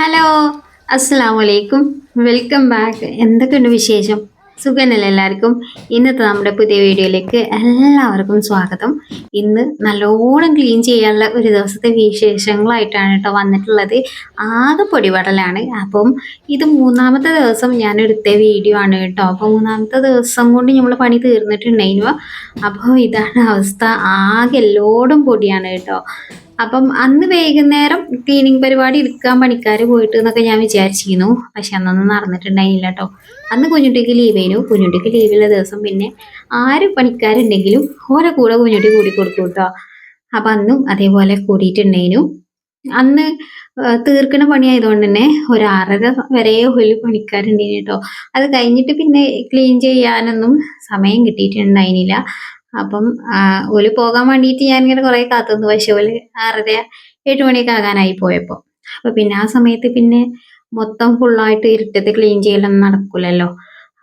Hello അസ്സാം വലൈക്കും welcome back എന്തൊക്കെയുണ്ട് വിശേഷം? സുഖനല്ല എല്ലാവർക്കും? ഇന്നത്തെ നമ്മുടെ പുതിയ വീഡിയോയിലേക്ക് എല്ലാവർക്കും സ്വാഗതം. ഇന്ന് നല്ലോണം ക്ലീൻ ചെയ്യാനുള്ള ഒരു ദിവസത്തെ വിശേഷങ്ങളായിട്ടാണ് കേട്ടോ വന്നിട്ടുള്ളത്. ആകെ പൊടിപടലാണ്. അപ്പം ഇത് മൂന്നാമത്തെ ദിവസം ഞാൻ എടുത്ത വീഡിയോ ആണ് കേട്ടോ. അപ്പോൾ മൂന്നാമത്തെ ദിവസം കൊണ്ട് നമ്മൾ പണി തീർന്നിട്ടുണ്ടായിരുന്നു. അപ്പോൾ ഇതാണ് അവസ്ഥ. ആകെ എല്ലോടും പൊടിയാണ് കേട്ടോ. അപ്പം അന്ന് വൈകുന്നേരം ക്ലീനിങ് പരിപാടി എടുക്കാൻ പണിക്കാർ പോയിട്ട് എന്നൊക്കെ ഞാൻ വിചാരിച്ചിരുന്നു. പക്ഷെ അന്നൊന്നും നടന്നിട്ടുണ്ടായില്ല കേട്ടോ അന്ന് കുഞ്ഞുട്ടിക്ക് ലീവ് ആയിരുന്നു കുഞ്ഞുട്ടിക്ക് ലീവുള്ള ദിവസം പിന്നെ ആര് പണിക്കാരുണ്ടെങ്കിലും ഓരോ കൂടെ കുഞ്ഞുട്ടി കൂടി കൊടുത്തു കേട്ടോ അപ്പം അന്നും അതേപോലെ കൂടിയിട്ടുണ്ടായിരുന്നു. അന്ന് തീർക്കണ പണിയായതുകൊണ്ട് തന്നെ ഒരു ആറര വരെ ഒരു പണിക്കാരുണ്ടായിരുന്നു കേട്ടോ അത് കഴിഞ്ഞിട്ട് പിന്നെ ക്ലീൻ ചെയ്യാനൊന്നും സമയം കിട്ടിയിട്ടുണ്ടായിരുന്നില്ല. അപ്പം ഓൽ പോകാൻ വേണ്ടിയിട്ട് ഞാനിങ്ങനെ കുറേ കാത്തുനിന്നു. പക്ഷെ ഓൽ ആറര എട്ട് മണിയൊക്കെ ആകാനായി പോയപ്പോൾ അപ്പൊ പിന്നെ ആ സമയത്ത് പിന്നെ മൊത്തം ഫുള്ളായിട്ട് ഇരുട്ടത്ത് ക്ലീൻ ചെയ്യലൊന്നും നടക്കൂലല്ലോ.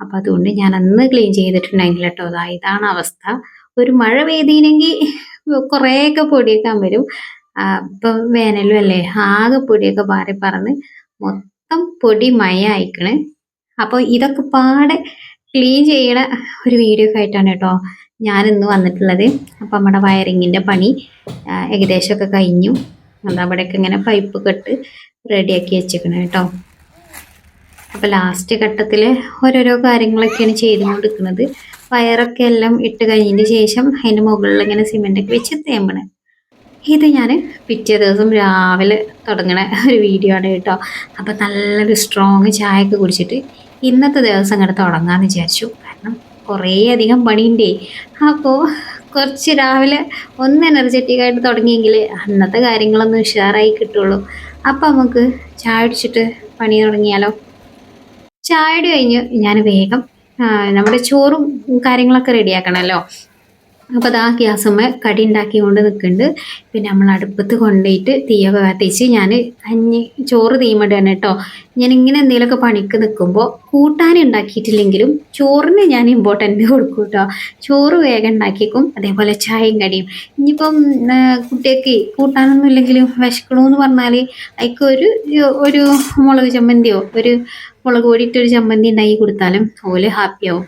അപ്പൊ അതുകൊണ്ട് ഞാൻ അന്ന് ക്ലീൻ ചെയ്തിട്ടുണ്ടെങ്കിൽ കേട്ടോ അതാ ഇതാണ് അവസ്ഥ. ഒരു മഴ പെയ്തിനെങ്കിൽ കുറേയൊക്കെ പൊടിയൊക്കെ വരും. ഇപ്പൊ വേനലും അല്ലേ ആകെ പൊടിയൊക്കെ പാറി പറന്ന് മൊത്തം പൊടി മയ അയക്കണ് അപ്പോൾ ഇതൊക്കെ പാടെ ക്ലീൻ ചെയ്യണ ഒരു വീഡിയോ ഒക്കെ ആയിട്ടാണ് കേട്ടോ ഞാൻ ഇന്ന് വന്നിട്ടുള്ളത് അപ്പം നമ്മുടെ വയറിങ്ങിന്റെ പണി. ഏകദേശമൊക്കെ കഴിഞ്ഞു. അത് അവിടെയൊക്കെ ഇങ്ങനെ പൈപ്പ് കെട്ട് റെഡിയാക്കി വെച്ചേക്കണം കേട്ടോ. അപ്പോൾ ലാസ്റ്റ് ഘട്ടത്തിൽ ഓരോരോ കാര്യങ്ങളൊക്കെയാണ് ചെയ്തുകൊണ്ടിരിക്കുന്നത്. വയറൊക്കെ എല്ലാം ഇട്ട് കഴിഞ്ഞതിന് ശേഷം അതിന്റെ മുകളിൽ ഇങ്ങനെ സിമെന്റൊക്കെ വെച്ച് തേമ്പണ്. ഇത് ഞാൻ പിറ്റേ ദിവസം രാവിലെ തുടങ്ങണ ഒരു വീഡിയോ ആണ് കേട്ടോ. അപ്പോൾ നല്ലൊരു സ്ട്രോങ് ചായ ഒക്കെ കുടിച്ചിട്ട് ഇന്നത്തെ ദിവസം ഇങ്ങനെ തുടങ്ങാമെന്ന് വിചാരിച്ചു. കുറേ അധികം പണിയുണ്ടേ. അപ്പോൾ കുറച്ച് രാവിലെ ഒന്ന് എനർജറ്റിക് ആയിട്ട് തുടങ്ങിയെങ്കിൽ അന്നത്തെ കാര്യങ്ങളൊന്നും ഉഷാറായി കിട്ടുള്ളൂ. അപ്പോൾ നമുക്ക് ചായ അടിച്ചിട്ട് പണി തുടങ്ങിയാലോ? ചായ കഴിഞ്ഞ് ഞാൻ വേഗം നമ്മുടെ ചോറും കാര്യങ്ങളൊക്കെ റെഡിയാക്കണമല്ലോ അപ്പോൾ ആ ഗ്യാസുമ്മ കടി ഉണ്ടാക്കിക്കൊണ്ട് നിൽക്കുന്നുണ്ട് പിന്നെ നമ്മൾ അടുപ്പത്ത് കൊണ്ടുപോയിട്ട് തീയൊക്കെ കത്തിച്ച് ഞാൻ അഞ്ഞ് ചോറ് തീമിടുകയാണ് കേട്ടോ ഞാൻ ഇങ്ങനെ എന്തെങ്കിലുമൊക്കെ പണിക്ക് നിൽക്കുമ്പോൾ കൂട്ടാൻ ഉണ്ടാക്കിയിട്ടില്ലെങ്കിലും ചോറിന് ഞാൻ ഇമ്പോർട്ടന്റ് കൊടുക്കും കേട്ടോ ചോറ് വേഗം ഉണ്ടാക്കിക്കും അതേപോലെ ചായയും കടിയും. ഇനിയിപ്പം കുട്ടിയൊക്കെ കൂട്ടാനൊന്നും ഇല്ലെങ്കിലും വിശക്കണമെന്ന് പറഞ്ഞാൽ അതിക്ക് ഒരു ഒരു മുളക് ചമ്മന്തിയോ ഒരു മുളക് പൊടിയിട്ടൊരു ചമ്മന്തി ഉണ്ടാക്കി കൊടുത്താലും ഓൽ ഹാപ്പിയാവും.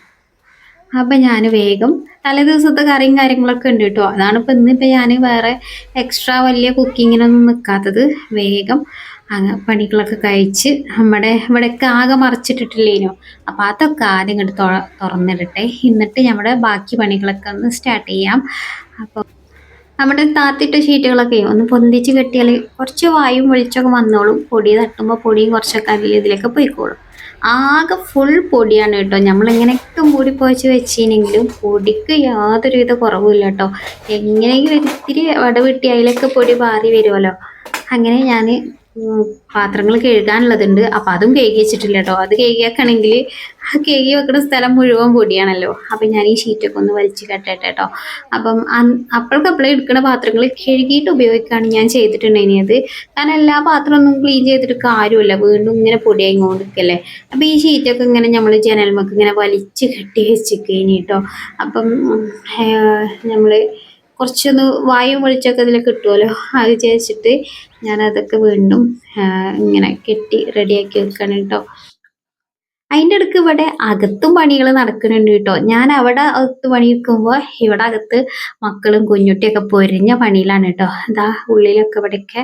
അപ്പം ഞാൻ വേഗം തലേ ദിവസത്തെ കറിയും കാര്യങ്ങളൊക്കെ ഉണ്ട് കേട്ടോ. അതാണ് ഇപ്പം ഞാൻ വേറെ എക്സ്ട്രാ വലിയ കുക്കിങ്ങിനൊന്നും നിൽക്കാത്തത് വേഗം പണികളൊക്കെ കഴിച്ച് നമ്മുടെ ഇവിടെയൊക്കെ ആകെ മറിച്ചിട്ടിട്ടില്ലേനോ? അപ്പോൾ അതൊക്കെ ആദ്യം ഇങ്ങോട്ട് തുറ തുറന്നിടട്ടെ. എന്നിട്ട് നമ്മുടെ ബാക്കി പണികളൊക്കെ ഒന്ന് സ്റ്റാർട്ട് ചെയ്യാം. അപ്പോൾ നമ്മുടെ താത്തിട്ട ഷീറ്റുകളൊക്കെ ഒന്ന് പൊന്തിച്ച് കെട്ടിയാൽ കുറച്ച് വായും വെളിച്ചൊക്കെ വന്നോളും. പൊടി തട്ടുമ്പോൾ പൊടിയും കുറച്ചൊക്കെ അതിൽ ഇതിലൊക്കെ പോയിക്കോളും. ആകെ ഫുൾ പൊടിയാണ് കേട്ടോ. നമ്മളിങ്ങനെയൊക്കെ മൂടി പോയച്ച് വെച്ചിനെങ്കിലും പൊടിക്ക് യാതൊരുവിധ കുറവുമില്ല കേട്ടോ. എങ്ങനെയെങ്കിലും ഒരിത്തിരി വടവെട്ടി അതിലൊക്കെ പൊടി പാറി വരുമല്ലോ. അങ്ങനെ ഞാൻ പാത്രങ്ങൾ കഴുകാനുള്ളതുണ്ട്. അപ്പം അതും കഴുകി വെച്ചിട്ടില്ല കേട്ടോ അത് കഴുകിയാക്കണമെങ്കിൽ ആ കഴുകി വെക്കുന്ന സ്ഥലം മുഴുവൻ പൊടിയാണല്ലോ. അപ്പം ഞാൻ ഈ ഷീറ്റൊക്കെ ഒന്ന് വലിച്ചു കെട്ടട്ടെ കേട്ടോ അപ്പം അപ്പോഴക്കപ്പോഴേ എടുക്കുന്ന പാത്രങ്ങൾ കഴുകിയിട്ട് ഉപയോഗിക്കുകയാണ് ഞാൻ ചെയ്തിട്ടുണ്ടായിരുന്നത് കാരണം എല്ലാ പാത്രമൊന്നും ക്ലീൻ ചെയ്തിട്ട് കാര്യമില്ല. വീണ്ടും ഇങ്ങനെ പൊടിയായി കൊണ്ടിരിക്കല്ലേ അപ്പം ഈ ഷീറ്റൊക്കെ ഇങ്ങനെ നമ്മൾ ജനൽമൊക്കെ ഇങ്ങനെ വലിച്ച് കെട്ടി വെച്ചിരിക്കേനി കേട്ടോ അപ്പം നമ്മൾ കുറച്ചൊന്ന് വായു വെളിച്ചൊക്കെ ഇതിൽ കിട്ടുമല്ലോ അത് വിചാരിച്ചിട്ട് ഞാനതൊക്കെ വീണ്ടും ഇങ്ങനെ കെട്ടി റെഡിയാക്കി വെക്കണം കേട്ടോ. അതിന്റെ ഇടയ്ക്ക് ഇവിടെ അകത്തും പണികൾ നടക്കുന്നുണ്ട് കേട്ടോ. ഞാൻ അവിടെ അകത്ത് പണിയെടുക്കുമ്പോൾ ഇവിടെ അകത്ത് മക്കളും കുഞ്ഞുട്ടിയൊക്കെ പൊരിഞ്ഞ പണിയിലാണ് കേട്ടോ. അതാ ഉള്ളിലൊക്കെ ഇവിടെയൊക്കെ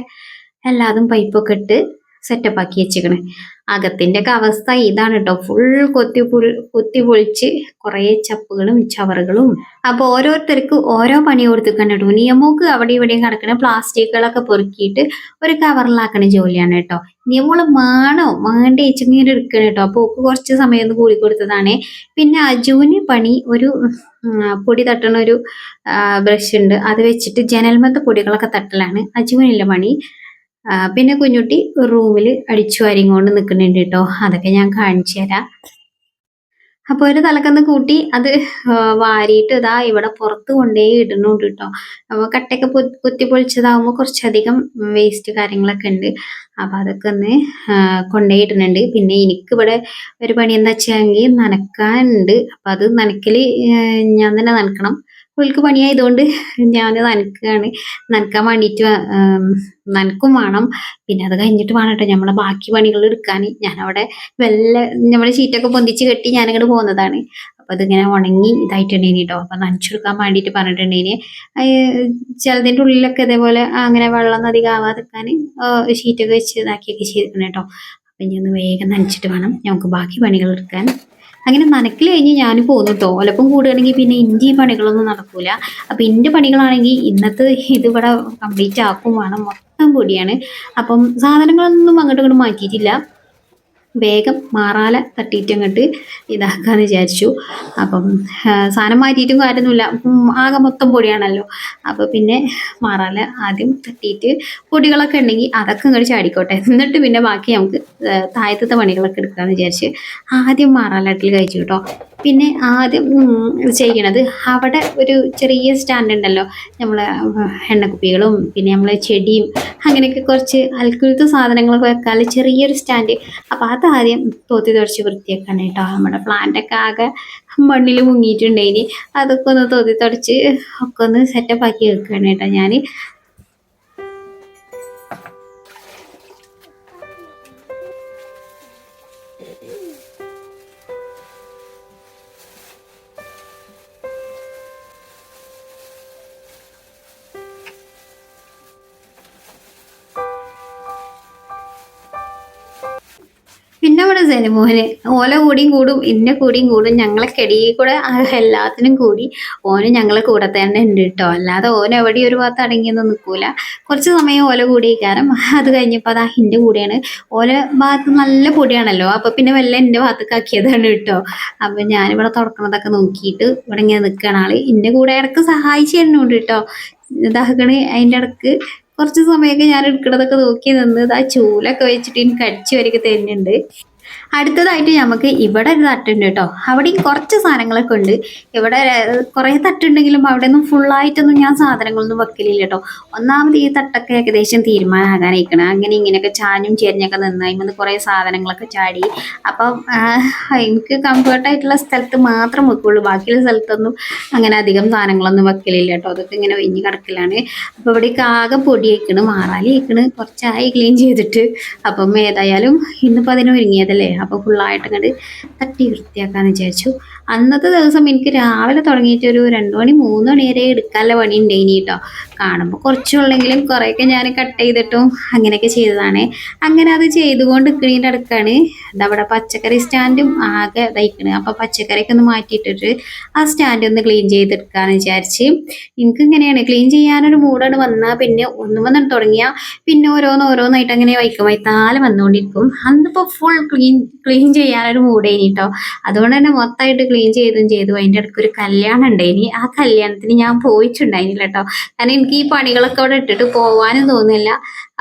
എല്ലാതും പൈപ്പൊക്കെ ഇട്ട് സെറ്റപ്പ് ആക്കി വെച്ചേക്കണ് അകത്തിന്റെ ഒക്കെ അവസ്ഥ ഇതാണ് കേട്ടോ ഫുൾ കൊത്തി പുൽ കുത്തി പൊളിച്ച് കുറേ ചപ്പുകളും ചവറുകളും. അപ്പോൾ ഓരോരുത്തർക്ക് ഓരോ പണി കൊടുത്തിരിക്കണം കേട്ടോ നിയമോക്ക് അവിടെ ഇവിടെയും കിടക്കുന്ന പ്ലാസ്റ്റിക്കുകളൊക്കെ പൊറുക്കിയിട്ട് ഒരു കവറിലാക്കണ ജോലിയാണ് കേട്ടോ നിയമോൾ മാണോ? മാണ്ട ഇച്ചിങ്ങനെ എടുക്കണം കേട്ടോ അപ്പോൾ ഓക്ക് കുറച്ച് സമയം ഒന്ന് കൂടി കൊടുത്തതാണ്. പിന്നെ അജുവിന് പണി ഒരു പൊടി തട്ടണ ഒരു ബ്രഷ് ഉണ്ട്. അത് വെച്ചിട്ട് ജനൽമത്ത് പൊടികളൊക്കെ തട്ടലാണ്. അജുവിനില്ല പണി. പിന്നെ കുഞ്ഞുട്ടി റൂമിൽ അടിച്ചു കൊണ്ട് നിൽക്കുന്നുണ്ട് കേട്ടോ അതൊക്കെ ഞാൻ കാണിച്ചു തരാം. അപ്പോൾ ഒരു തലക്കന്ന് കൂട്ടി അത് വാരിയിട്ട് ഇതാ ഇവിടെ പുറത്ത് കൊണ്ടേ ഇടുന്നുണ്ട് കേട്ടോ അപ്പോൾ കട്ടയൊക്കെ കുത്തി പൊളിച്ചതാകുമ്പോൾ കുറച്ചധികം വേസ്റ്റ് കാര്യങ്ങളൊക്കെ ഉണ്ട്. അപ്പോൾ അതൊക്കെ ഒന്ന് കൊണ്ടേ ഇടുന്നുണ്ട്. പിന്നെ എനിക്കിവിടെ ഒരു പണി എന്താ വെച്ചാൽ നനക്കാനുണ്ട്. അപ്പം അത് നനയ്ക്കൽ ഞാൻ തന്നെ നനക്കണം. ഓൽക്ക് പണിയായതുകൊണ്ട് ഞാൻ നനക്കുകയാണ്. നനക്കാൻ വേണ്ടിയിട്ട് നനക്കും വേണം. പിന്നെ അത് കഴിഞ്ഞിട്ട് വേണം കേട്ടോ നമ്മളെ ബാക്കി പണികൾ എടുക്കാൻ. ഞാനവിടെ വെല്ല നമ്മുടെ ഷീറ്റൊക്കെ പൊന്തിച്ച് കെട്ടി ഞാനങ്ങോട്ട് പോകുന്നതാണ്. അപ്പൊ അതിങ്ങനെ ഉണങ്ങി ഇതായിട്ടുണ്ടേനി കേട്ടോ അപ്പൊ നനച്ചെടുക്കാൻ വേണ്ടിയിട്ട് പറഞ്ഞിട്ടുണ്ടേനി. ചിലതിന്റെ ഉള്ളിലൊക്കെ ഇതേപോലെ അങ്ങനെ വെള്ളം അധികം ആവാതിരിക്കാൻ ഷീറ്റൊക്കെ വെച്ച് ഇതാക്കിയൊക്കെ ചെയ്തിരിക്കണം കേട്ടോ അപ്പൊ ഇനി ഒന്ന് വേഗം നനച്ചിട്ട് വേണം നമുക്ക് ബാക്കി പണികൾ എടുക്കാൻ. അങ്ങനെ നനക്കൽ കഴിഞ്ഞ് ഞാൻ പോന്നു കേട്ടോ ഒലപ്പം കൂടുകയാണെങ്കിൽ പിന്നെ ഇന്റെ പണികളൊന്നും നടക്കൂല. അപ്പൊ ഇന്റെ പണികളാണെങ്കിൽ ഇന്നത്തെ ഇതിവിടെ കംപ്ലീറ്റ് ആക്കും വേണം. മൊത്തം പൊടിയാണ്. അപ്പം സാധനങ്ങളൊന്നും അങ്ങോട്ടും ഇങ്ങോട്ടും മാറ്റിയിട്ടില്ല. വേഗം മാറാല തട്ടിയിട്ട് അങ്ങോട്ട് ഇതാക്കാന്ന് വിചാരിച്ചു. അപ്പം സാധനം മാറ്റിയിട്ടും കാര്യമൊന്നുമില്ല. ആകെ മൊത്തം പൊടിയാണല്ലോ. അപ്പോൾ പിന്നെ മാറാല ആദ്യം തട്ടിയിട്ട് പൊടികളൊക്കെ ഉണ്ടെങ്കിൽ അതൊക്കെ ഇങ്ങോട്ട് ചാടിക്കോട്ടെ. എന്നിട്ട് പിന്നെ ബാക്കി നമുക്ക് താഴത്തത്തെ പണികളൊക്കെ എടുക്കാമെന്ന് വിചാരിച്ച് ആദ്യം മാറാലാട്ടിൽ കഴിച്ചു കേട്ടോ. പിന്നെ ആദ്യം ചെയ്യണത് അവിടെ ഒരു ചെറിയ സ്റ്റാൻഡ് ഉണ്ടല്ലോ. നമ്മൾ എണ്ണക്കുപ്പികളും പിന്നെ നമ്മൾ ചെടിയും അങ്ങനെയൊക്കെ കുറച്ച് അൽക്കുലത്തെ സാധനങ്ങളൊക്കെ വെക്കാൻ ചെറിയൊരു സ്റ്റാൻഡ് അപ്പോൾ അതാദ്യം തോത്തി തുടച്ച് വൃത്തിയാക്കണം കേട്ടോ. നമ്മുടെ പ്ലാന്റൊക്കെ ആകെ മണ്ണിൽ മുങ്ങിയിട്ടുണ്ടെങ്കിൽ അതൊക്കെ ഒന്ന് തോത്തി തുടച്ച് ഒക്കെ ഒന്ന് സെറ്റപ്പ് ആക്കി വെക്കുകയാണ് കേട്ടോ ഞാൻ പിന്നെ മോനെ. ഓല കൂടിയും കൂടും ഇന്ന കൂടിയും കൂടും ഞങ്ങളെ കെടിയിൽ കൂടെ എല്ലാത്തിനും കൂടി ഓന് ഞങ്ങളെ കൂടെ തന്നെ ഉണ്ട് കേട്ടോ അല്ലാതെ ഓൻ എവിടെ ഒരു ഭാഗത്ത് അടങ്ങിയൊന്നും നിൽക്കൂല കുറച്ച് സമയം ഓല കൂടി കാരണം അത് കഴിഞ്ഞപ്പോൾ ആ എന്റെ കൂടെയാണ്. ഓല ഭാഗത്ത് നല്ല പൊടിയാണല്ലോ. അപ്പൊ പിന്നെ വല്ല എന്റെ ഭാഗത്തേക്ക് ആക്കിയതാണ് കേട്ടോ അപ്പൊ ഞാനിവിടെ തുറക്കണതൊക്കെ നോക്കിയിട്ട് ഇവിടെ ഇങ്ങനെ നിൽക്കുകയാണ് ആൾ. എന്റെ കൂടെ ഇടയ്ക്ക് സഹായിച്ചു തരുന്നുണ്ട് കേട്ടോ ഇതാക്കണ് അതിന്റെ ഇടയ്ക്ക് കുറച്ച് സമയമൊക്കെ ഞാൻ എടുക്കണതൊക്കെ നോക്കി നിന്ന് ആ ചൂലൊക്കെ വെച്ചിട്ട് എനിക്ക് അടിച്ചു വരയ്ക്ക് അടുത്തതായിട്ട് നമുക്ക് ഇവിടെ ഒരു തട്ടുണ്ട് കേട്ടോ. അവിടെയും കുറച്ച് സാധനങ്ങളൊക്കെ ഉണ്ട്. ഇവിടെ കുറേ തട്ടുണ്ടെങ്കിലും അവിടെ ഒന്നും ഫുള്ളായിട്ടൊന്നും ഞാൻ സാധനങ്ങളൊന്നും വെക്കലില്ല കേട്ടോ. ഒന്നാമത് ഈ തട്ടൊക്കെ ഏകദേശം തീരുമാനമാകാനായിക്കണം അങ്ങനെ ഇങ്ങനെയൊക്കെ ചാഞ്ഞും ചെരിഞ്ഞൊക്കെ നിന്നായി വന്ന് കുറേ സാധനങ്ങളൊക്കെ ചാടി. അപ്പം എനിക്ക് കംഫർട്ടായിട്ടുള്ള സ്ഥലത്ത് മാത്രം വെക്കുള്ളൂ. ബാക്കിയുള്ള സ്ഥലത്തൊന്നും അങ്ങനെ അധികം സാധനങ്ങളൊന്നും വെക്കലില്ല കേട്ടോ. അതൊക്കെ ഇങ്ങനെ ഒഴിഞ്ഞ് കിടക്കലാണ്. അപ്പോൾ ഇവിടേക്ക് ആകെ പൊടി വയ്ക്കണ് മാറാലി വയ്ക്കണ് കുറച്ചായി ക്ലീൻ ചെയ്തിട്ട്. അപ്പം ഏതായാലും ഇന്നിപ്പോൾ അതിന് ഒരുങ്ങിയതല്ലേ? അപ്പോൾ ഫുള്ളായിട്ട് അങ്ങോട്ട് തട്ടി വൃത്തിയാക്കാന്ന് വിചാരിച്ചു. അന്നത്തെ ദിവസം എനിക്ക് രാവിലെ തുടങ്ങിയിട്ട് ഒരു രണ്ട് മണി മൂന്ന് മണി വരെ എടുക്കാനുള്ള പണി ഉണ്ടായിനി കേട്ടോ. കാണുമ്പോൾ കുറച്ചുള്ളെങ്കിലും കുറേയൊക്കെ ഞാൻ കട്ട് ചെയ്തിട്ടും അങ്ങനെയൊക്കെ ചെയ്തതാണ്. അങ്ങനെ അത് ചെയ്തുകൊണ്ട് നിൽക്കുന്നതിന്റെ അടുക്കാണ്. അതവിടെ പച്ചക്കറി സ്റ്റാൻഡും ആകെ ഇതായിക്കണ്. അപ്പോൾ പച്ചക്കറിയൊക്കെ ഒന്ന് മാറ്റിയിട്ടിട്ട് ആ സ്റ്റാൻഡ് ഒന്ന് ക്ലീൻ ചെയ്തെടുക്കാന്ന് വിചാരിച്ച് എനിക്ക് ഇങ്ങനെയാണ്. ക്ലീൻ ചെയ്യാനൊരു മൂടാണ് വന്നാൽ പിന്നെ ഒന്നും വന്നിട്ട് തുടങ്ങിയാൽ പിന്നെ ഓരോന്ന് ഓരോന്നായിട്ട് അങ്ങനെ വൈക്കും. വൈത്താലെ വന്നുകൊണ്ടിരിക്കും അന്നിപ്പോൾ ഫുൾ ക്ലീൻ ക്ലീൻ ചെയ്യാനൊരു മൂടേനി കേട്ടോ അതുകൊണ്ട് തന്നെ മൊത്തമായിട്ട് ക്ലീൻ ചെയ്തും ചെയ്തു അതിന്റെ ഇടയ്ക്ക് ഒരു കല്യാണം ഉണ്ടായിനി ആ കല്യാണത്തിന് ഞാൻ പോയിട്ടുണ്ടായിരുന്നില്ല കേട്ടോ കാരണം എനിക്ക് ഈ പണികളൊക്കെ അവിടെ ഇട്ടിട്ട് പോവാനും തോന്നുന്നില്ല.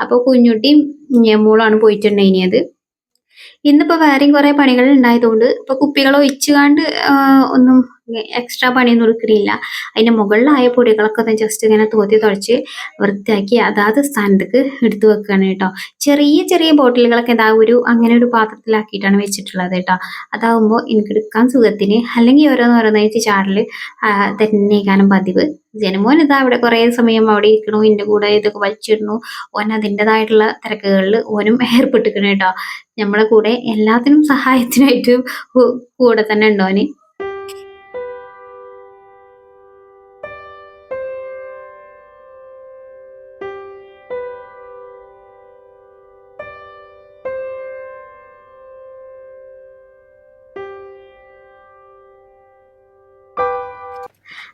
അപ്പോൾ കുഞ്ഞുട്ടിയും ഞമ്മൂളാണ് പോയിട്ടുണ്ടായിനിയത് ഇന്നിപ്പോ വേറെയും കുറേ പണികൾ ഉണ്ടായതുകൊണ്ട് ഇപ്പോൾ കുപ്പികൾ ഒഴിച്ചുകാണ്ട് ഒന്നും എക്സ്ട്രാ പണിയൊന്നും എടുക്കണില്ല. അതിന്റെ മുകളിലായ പൊടികളൊക്കെ ഒന്ന് ജസ്റ്റ് ഇങ്ങനെ തോത്തി തുടച്ച് വൃത്തിയാക്കി അതാത് സ്ഥാനത്തേക്ക് എടുത്തു വെക്കുകയാണ് കേട്ടോ. ചെറിയ ചെറിയ ബോട്ടിലുകളൊക്കെ ഇതാ ഒരു അങ്ങനെ ഒരു പാത്രത്തിലാക്കിയിട്ടാണ് വെച്ചിട്ടുള്ളത് കേട്ടോ. അതാവുമ്പോൾ എനിക്ക് എടുക്കാൻ സുഖത്തിന് അല്ലെങ്കിൽ ഓരോന്ന് ഓരോന്നായിട്ട് ചാറിൽ തന്നെക്കാനും പതിവ്. ജനമോൻ ഇതാ അവിടെ കുറേ സമയം അവിടെ ഇരിക്കണു എന്റെ കൂടെ ഇതൊക്കെ വലിച്ചിടണു ഓൻ അതിന്റെതായിട്ടുള്ള തിരക്കുകളിൽ ഓനും ഏർപ്പെട്ടിരിക്കണേട്ടോ നമ്മളെ കൂടെ എല്ലാത്തിനും സഹായത്തിനായിട്ട് കൂടെ തന്നെ ഉണ്ടോന്.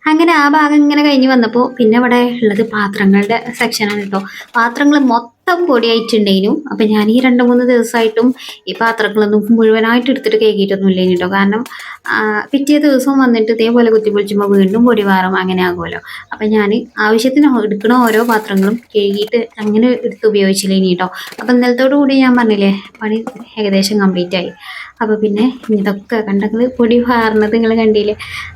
അങ്ങനെ ആ ഭാഗം ഇങ്ങനെ കഴിഞ്ഞ് വന്നപ്പോൾ പിന്നെ ഇവിടെ ഉള്ളത് പാത്രങ്ങളുടെ സെക്ഷനാണ് കേട്ടോ പാത്രങ്ങൾ മൊത്തം പൊടിയായിട്ടുണ്ടേനും. അപ്പം ഞാൻ ഈ രണ്ട് മൂന്ന് ദിവസമായിട്ടും ഈ പാത്രങ്ങളൊന്നും മുഴുവനായിട്ട് എടുത്തിട്ട് കേക്കിയിട്ടൊന്നും ഇല്ല കേട്ടോ കാരണം പിറ്റേ ദിവസം വന്നിട്ട് ഇതേപോലെ കുത്തിപ്പൊളിച്ചുമ്പോൾ വീണ്ടും പൊടി മാറും അങ്ങനെ ആകുമല്ലോ. അപ്പം ഞാൻ ആവശ്യത്തിന് എടുക്കണ ഓരോ പാത്രങ്ങളും കഴുകിയിട്ട് അങ്ങനെ എടുത്ത് ഉപയോഗിച്ചില്ലേനി കേട്ടോ അപ്പം ഇന്നലത്തോടു കൂടി ഞാൻ പറഞ്ഞില്ലേ പണി ഏകദേശം കംപ്ലീറ്റ് ആയി. അപ്പോൾ പിന്നെ ഇതൊക്കെ കണ്ടെങ്കിൽ പൊടി പാറുന്നത് നിങ്ങൾ കണ്ടില്ലേ?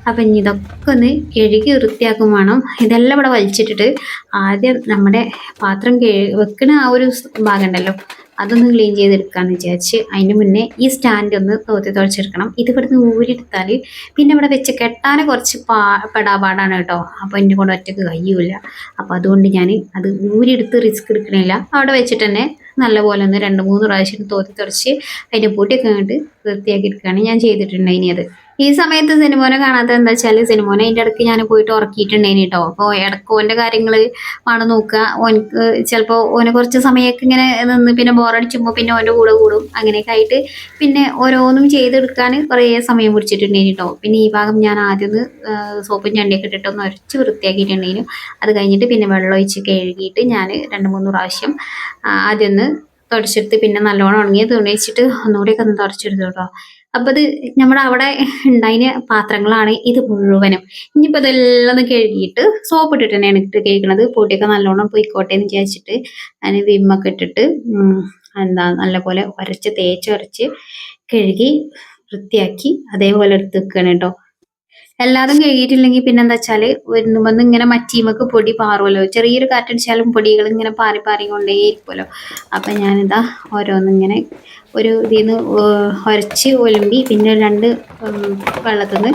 അപ്പം ഇതൊക്കെ ഒന്ന് കഴുകി വൃത്തിയാക്കും വേണം. ഇതെല്ലാം ഇവിടെ വലിച്ചിട്ടിട്ട് ആദ്യം നമ്മുടെ പാത്രം കഴു വെക്കണ ആ ഒരു സ് ഭാഗം ഉണ്ടല്ലോ അതൊന്ന് ക്ലീൻ ചെയ്തെടുക്കാമെന്ന് വിചാരിച്ച് അതിന് മുന്നേ ഈ സ്റ്റാൻഡ് ഒന്ന് തോത്തി തുളച്ചെടുക്കണം ഇത് ഇവിടുന്ന് ഊരിയെടുത്താൽ പിന്നെ ഇവിടെ വെച്ച് കെട്ടാൻ കുറച്ച് പാ പെടാപാടാണ് കേട്ടോ. അപ്പോൾ എന്റെ കൊണ്ട് ഒറ്റയ്ക്ക് കഴിയൂല. അപ്പോൾ അതുകൊണ്ട് ഞാൻ അത് ഊരിയെടുത്ത് റിസ്ക് എടുക്കണില്ല. അവിടെ വെച്ചിട്ട് തന്നെ നല്ലപോലെ ഒന്ന് രണ്ട് മൂന്ന് പ്രാവശ്യം തോത്തി തുടച്ച് അതിന്റെ പൂട്ടിയൊക്കെ കണ്ടിട്ട് വൃത്തിയാക്കി എടുക്കുകയാണ് ഞാൻ ചെയ്തിട്ടുണ്ടായിനി അത്. ഈ സമയത്ത് സിനിമോനെ കാണാത്ത എന്താ വെച്ചാൽ സിനിമോനെ അതിന്റെ ഇടയ്ക്ക് ഞാൻ പോയിട്ട് ഉറക്കിയിട്ടുണ്ടായിനി കേട്ടോ അപ്പോൾ ഇടയ്ക്ക് ഓന്റെ കാര്യങ്ങൾ ആണ് നോക്കുക. ഓനക്ക് ചിലപ്പോൾ ഓനെ കുറച്ച് സമയമൊക്കെ ഇങ്ങനെ നിന്ന് പിന്നെ ബോറടിച്ചുമ്പോൾ പിന്നെ ഓന്റെ കൂടെ കൂടും. അങ്ങനെയൊക്കെ ആയിട്ട് പിന്നെ ഓരോന്നും ചെയ്തെടുക്കാൻ കുറേ സമയം പിടിച്ചിട്ടുണ്ടായിനി കേട്ടോ പിന്നെ ഈ ഭാഗം ഞാൻ ആദ്യം ഒന്ന് സോപ്പും ചണ്ടിയൊക്കെ ഇട്ടിട്ട് ഒന്ന് ഉരച്ച് വൃത്തിയാക്കിയിട്ടുണ്ടായിരുന്നു അത് കഴിഞ്ഞിട്ട് പിന്നെ വെള്ളം ഒഴിച്ച് കഴുകിയിട്ട് ഞാൻ രണ്ട് മൂന്ന് പ്രാവശ്യം ആദ്യം ഒന്ന് തുടച്ചെടുത്ത് പിന്നെ നല്ലോണം ഉണങ്ങിയ തുണി വെച്ചിട്ട് ഒന്നുകൂടിയൊക്കെ ഒന്ന് തുടച്ചെടുത്തു കേട്ടോ അപ്പോൾ ഇത് നമ്മുടെ അവിടെ ഉണ്ടായ പാത്രങ്ങളാണ് ഇത് മുഴുവനും. ഇനിയിപ്പോ ഇതെല്ലാം ഒന്ന് കഴുകിയിട്ട് സോപ്പ് ഇട്ടിട്ട് തന്നെയാണ് ഇട്ട് കഴിക്കണത് പൊടിയൊക്കെ നല്ലോണം പോയിക്കോട്ടെ എന്ന് വിചാരിച്ചിട്ട് അതിന് വിമ്മൊക്കെ ഇട്ടിട്ട് എന്താ നല്ലപോലെ ഉരച്ച് തേച്ച് ഉരച്ച് കഴുകി വൃത്തിയാക്കി അതേപോലെ എടുത്ത് വെക്കുകയാണ് കേട്ടോ. എല്ലാതും കഴുകിയിട്ടില്ലെങ്കിൽ വെച്ചാൽ വന്ന് ഇങ്ങനെ മറ്റീമക്ക് പൊടി പാറുമല്ലോ ചെറിയൊരു കാറ്റടിച്ചാലും പൊടികൾ ഇങ്ങനെ പാറി പാറി കൊണ്ടേ ഇരിക്കുമല്ലോ അപ്പൊ ഞാനിതാ ഓരോന്നിങ്ങനെ ഒരു ഇതിൽ നിന്ന് ഉരച്ച് ഒലുമ്പി പിന്നെ രണ്ട് വെള്ളത്തിൽ നിന്ന്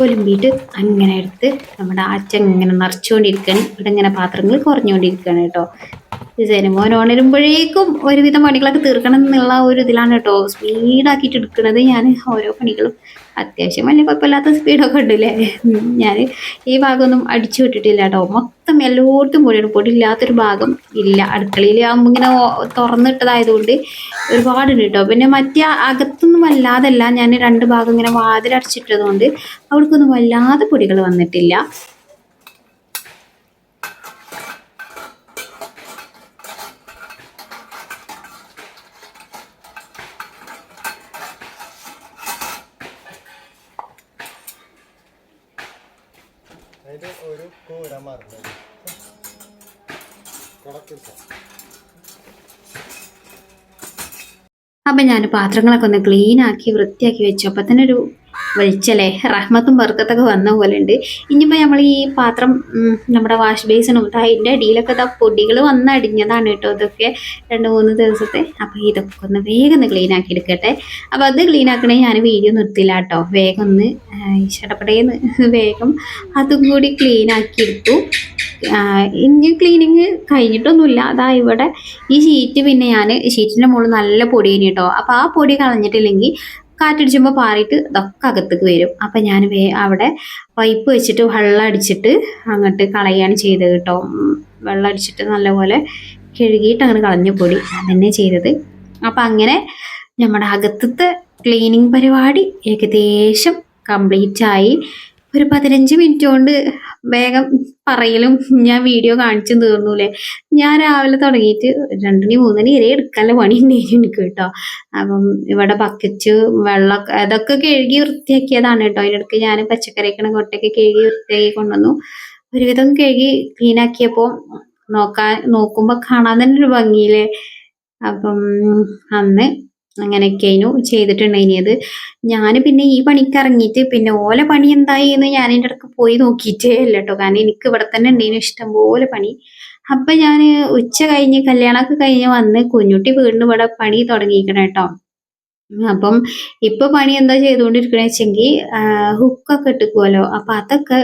ഒലുമ്പിയിട്ട് അങ്ങനെ എടുത്ത് നമ്മുടെ ആറ്റങ്ങനെ ഇങ്ങനെ നിറച്ചുകൊണ്ടിരിക്കുകയാണ് ഇവിടെ ഇങ്ങനെ പാത്രങ്ങൾ കുറഞ്ഞുകൊണ്ടിരിക്കുകയാണ് കേട്ടോ. സിനിമോൻ ഉണരുമ്പോഴേക്കും ഒരുവിധം പണികളൊക്കെ തീർക്കണം എന്നുള്ള ഒരു ഇതിലാണ് കേട്ടോ സ്പീഡാക്കിയിട്ട് എടുക്കുന്നത് ഞാൻ ഓരോ പണികളും. അത്യാവശ്യം വലിയ കുഴപ്പമില്ലാത്ത സ്പീഡൊക്കെ ഉണ്ടല്ലേ ഞാൻ ഈ ഭാഗമൊന്നും അടിച്ചു വിട്ടിട്ടില്ല കേട്ടോ മൊത്തം എല്ലായിടത്തും പൊടിയാണ് പൊടി ഇല്ലാത്തൊരു ഭാഗം ഇല്ല. അടുക്കളയിൽ ആകുമ്പോൾ ഇങ്ങനെ തുറന്നിട്ടതായതുകൊണ്ട് ഒരുപാടുണ്ട് കേട്ടോ പിന്നെ മറ്റേ അകത്തൊന്നും വല്ലാതല്ല. ഞാൻ രണ്ട് ഭാഗം ഇങ്ങനെ വാതിലടച്ചിട്ടതുകൊണ്ട് അവിടേക്കൊന്നും വല്ലാതെ പൊടികൾ വന്നിട്ടില്ല. ഒരു കൂര മറന്നു അപ്പം ഞാൻ പാത്രങ്ങളൊക്കെ ഒന്ന് ക്ലീനാക്കി വൃത്തിയാക്കി വെച്ചു. അപ്പം തന്നെ ഒരു വെളിച്ചല്ലേ? റഹ്മത്തും ബർക്കത്തൊക്കെ വന്ന പോലെ ഉണ്ട് ഇനിയിപ്പോൾ നമ്മൾ ഈ പാത്രം നമ്മുടെ വാഷ് ബേസിനും അതിന്റെ അടിയിലൊക്കെ ഇതാ പൊടികൾ വന്നടിഞ്ഞതാണ് കേട്ടോ ഇതൊക്കെ രണ്ട് മൂന്ന് ദിവസത്തെ. അപ്പോൾ ഇതൊക്കെ ഒന്ന് വേഗം ഒന്ന് ക്ലീൻ ആക്കി എടുക്കട്ടെ. അപ്പോൾ അത് ക്ലീൻ ആക്കണേ ഞാൻ വീഡിയോ നിർത്തില്ല കേട്ടോ. വേഗം ഒന്ന് ഇഷ്ടപ്പെട്ടേന്ന് വേഗം അതും കൂടി ക്ലീൻ ആക്കി എടുത്തു. ഇനി ക്ലീനിങ് കഴിഞ്ഞിട്ടൊന്നുമില്ല. അതാ ഇവിടെ ഈ ഷീറ്റ് പിന്നെ ഞാൻ ഷീറ്റിന്റെ മുകളിൽ നല്ല പൊടിയാണ് കേട്ടോ. അപ്പോൾ ആ പൊടി കളഞ്ഞിട്ടില്ലെങ്കിൽ കാറ്റടിച്ചുമ്പോൾ പാറിയിട്ട് ഇതൊക്കെ അകത്തേക്ക് വരും. അപ്പം ഞാൻ വേ അവിടെ പൈപ്പ് വെച്ചിട്ട് വെള്ളം അടിച്ചിട്ട് അങ്ങോട്ട് കളയാണ് ചെയ്തത് കേട്ടോ. വെള്ളം അടിച്ചിട്ട് നല്ലപോലെ കഴുകിയിട്ട് അങ്ങനെ കളഞ്ഞു പൊടി. അതന്നെ ചെയ്തത്. അപ്പം അങ്ങനെ നമ്മുടെ അകത്തത്തെ ക്ലീനിങ് പരിപാടി ഏകദേശം കംപ്ലീറ്റ് ആയി. ഒരു പതിനഞ്ച് മിനിറ്റ് കൊണ്ട് വേഗം പറയലും ഞാൻ വീഡിയോ കാണിച്ചു തീർന്നൂലേ ഞാൻ രാവിലെ തുടങ്ങിയിട്ട് രണ്ടണി മൂന്നണി വരെ എടുക്കാനുള്ള പണി ഉണ്ടായിരുന്നു എനിക്ക് കേട്ടോ. അപ്പം ഇവിടെ ബക്കറ്റ് വെള്ളമൊക്കെ അതൊക്കെ കഴുകി വൃത്തിയാക്കിയതാണ് കേട്ടോ. അതിനിടയ്ക്ക് ഞാൻ പച്ചക്കറിക്കണ കൊട്ടയൊക്കെ കഴുകി വൃത്തിയാക്കി കൊണ്ടുവന്നു. ഒരുവിധം കഴുകി ക്ലീനാക്കിയപ്പോൾ നോക്കാൻ നോക്കുമ്പോൾ കാണാൻ തന്നെ ഒരു ഭംഗിയില്ലേ? അപ്പം അന്ന് അങ്ങനെയൊക്കെയായിരുന്നു ചെയ്തിട്ടുണ്ടായിനിയത് ഞാൻ പിന്നെ ഈ പണിക്ക് ഇറങ്ങിയിട്ട് പിന്നെ ഓല പണി എന്തായി എന്ന് ഞാൻ എന്റെ ഇടയ്ക്ക് പോയി നോക്കിയിട്ടേ അല്ല കേട്ടോ കാരണം എനിക്ക് ഇവിടെ തന്നെ ഉണ്ടായിരുന്നു ഇഷ്ടംപോലെ പണി. അപ്പൊ ഞാൻ ഉച്ച കഴിഞ്ഞ് കല്യാണമൊക്കെ കഴിഞ്ഞ് വന്ന് കുഞ്ഞുട്ടി വീടിന് ഇവിടെ പണി തുടങ്ങിയിരിക്കണം കേട്ടോ. അപ്പം ഇപ്പൊ പണി എന്താ ചെയ്തുകൊണ്ടിരിക്കണ വെച്ചെങ്കിൽ ഹുക്കൊക്കെ ഇട്ടുക്കുമല്ലോ അപ്പൊ അതൊക്കെ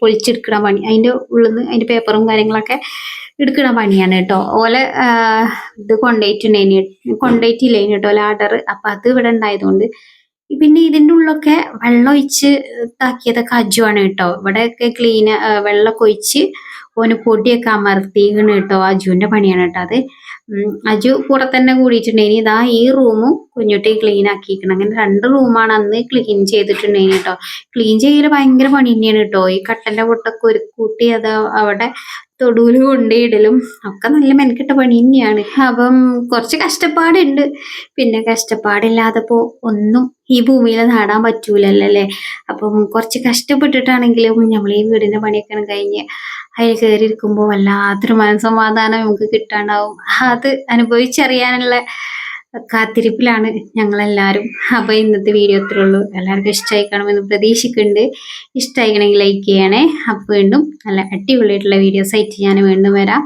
പൊളിച്ചെടുക്കണ പണി. അതിന്റെ ഉള്ളിൽ നിന്ന് അതിന്റെ പേപ്പറും കാര്യങ്ങളൊക്കെ എടുക്കണ പണിയാണ് കേട്ടോ. ഓലെ ഇത് കൊണ്ടുപോയിട്ടുണ്ടേനി കൊണ്ടുപോയിട്ടില്ലേനി കേട്ടോ ലാഡർ അപ്പൊ അത് ഇവിടെ ഉണ്ടായതുകൊണ്ട് പിന്നെ ഇതിന്റെ ഉള്ളൊക്കെ വെള്ളം ഒഴിച്ച് ഇതാക്കിയതൊക്കെ അജുവാണ് കേട്ടോ. ഇവിടെയൊക്കെ ക്ലീൻ വെള്ളമൊക്കെ ഒഴിച്ച് ഓന് പൊടിയൊക്കെ അമർത്തിയാണ് കേട്ടോ. അജുവിന്റെ പണിയാണ് കേട്ടോ അത്. അജു കൂടെ തന്നെ കൂടിയിട്ടുണ്ടേനി ഇതാ ഈ റൂമും കുഞ്ഞുട്ടി ക്ലീൻ ആക്കിയിരിക്കണം അങ്ങനെ രണ്ട് റൂമാണ് അന്ന് ക്ലീൻ ചെയ്തിട്ടുണ്ടേനി കേട്ടോ. ക്ലീൻ ചെയ്യൽ ഭയങ്കര പണി തന്നെയാണ് കേട്ടോ. ഈ കട്ടന്റെ പൊട്ടൊക്കെ ഒരു കൂട്ടി അത് അവിടെ തൊടുവിൽ കൊണ്ടുപോയിടലും ഒക്കെ നല്ല മെനക്കെട്ട പണി തന്നെയാണ്. അപ്പം കുറച്ച് കഷ്ടപ്പാടുണ്ട്. പിന്നെ കഷ്ടപ്പാടില്ലാതപ്പോ ഒന്നും ഈ ഭൂമിയിൽ നാടാൻ പറ്റൂലല്ലോ അല്ലേ അപ്പം കുറച്ച് കഷ്ടപ്പെട്ടിട്ടാണെങ്കിലും നമ്മൾ ഈ വീടിന്റെ പണിയൊക്കെ കഴിഞ്ഞ് അതിൽ കയറി ഇരിക്കുമ്പോൾ വല്ലാത്തൊരു മനസ്സമാധാനം നമുക്ക് കിട്ടാണ്ടാവും. അത് അനുഭവിച്ചറിയാനുള്ള കാത്തിരിപ്പിലാണ് ഞങ്ങളെല്ലാവരും. അപ്പോൾ ഇന്നത്തെ വീഡിയോ ഇത്രേ ഉള്ളൂ. എല്ലാവർക്കും ഇഷ്ടമായി കാണുമെന്ന് പ്രതീക്ഷിക്കുന്നുണ്ട്. ഇഷ്ടമായിക്കണമെങ്കിൽ ലൈക്ക് ചെയ്യണേ. അപ്പോൾ വീണ്ടും നല്ല അടിപൊളിയായിട്ടുള്ള വീഡിയോസ് ആയിട്ട് ഞാൻ വീണ്ടും വരാം.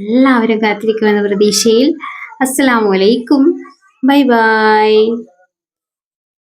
എല്ലാവരും കാത്തിരിക്കുമെന്ന പ്രതീക്ഷയിൽ. അസ്സലാമു അലൈക്കും. Bye bye.